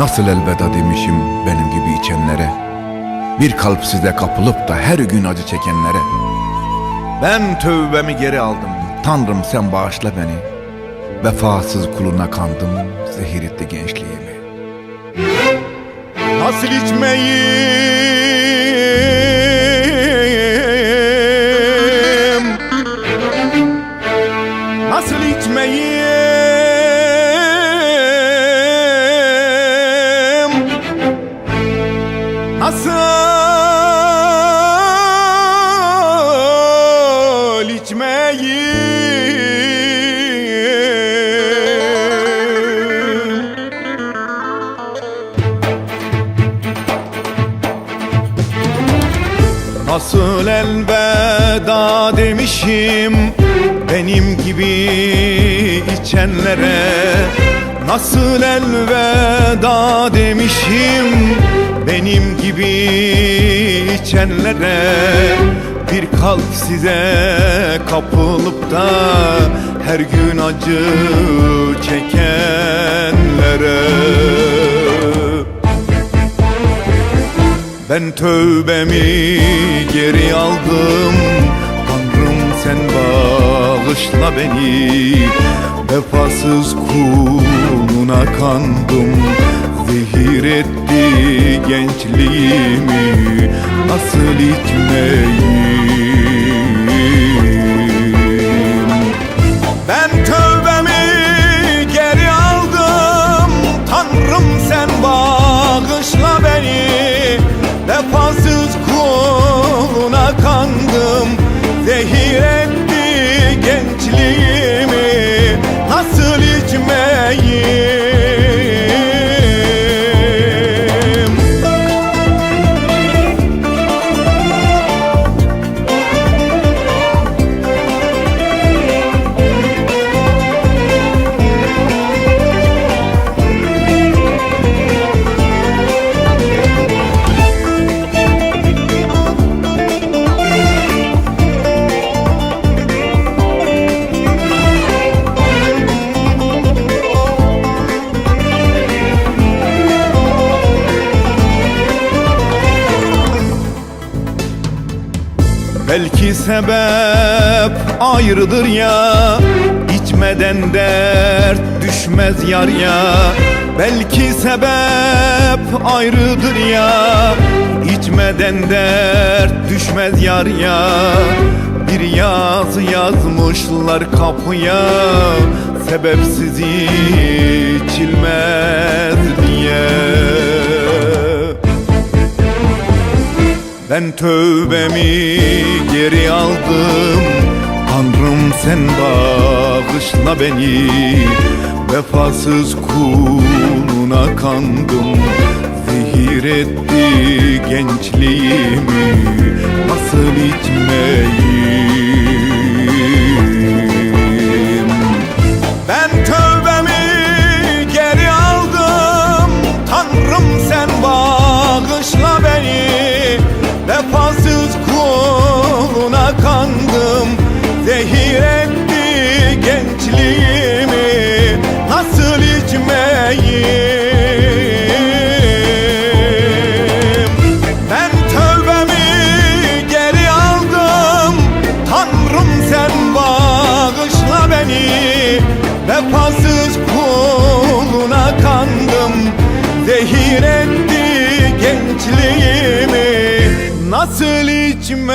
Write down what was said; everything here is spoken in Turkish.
Nasıl elveda demişim benim gibi içenlere? Bir kalp size kapılıp da her gün acı çekenlere. Ben tövbemi geri aldım. Tanrım sen bağışla beni. Vefasız kuluna kandım Zehir etti gençliğimi. Nasıl içmeyim Nasıl elveda demişim benim gibi içenlere. Nasıl elveda demişim benim gibi içenlere. Bir kalp size kapılıp da her gün acı çekenlere ben tövbemi geri aldım. Tanrım sen bağışla beni. Vefasız kuluna kandım. Zehir etti gençliğimi. Nasıl içmeyim Kuluna kandım. Zehir Belki sebep ayrıdır ya. İçmeden dert düşmez yar ya. Belki sebep ayrıdır ya. İçmeden dert düşmez yar ya. Bir yazı yazmışlar kapıya. Sebepsiz içilmez diye ben tövbemi geri aldım. Tanrım sen bağışla beni. Vefasız kuluna kandım. Zehir etti gençliğimi Etti gençliğimi Nasıl içmeyim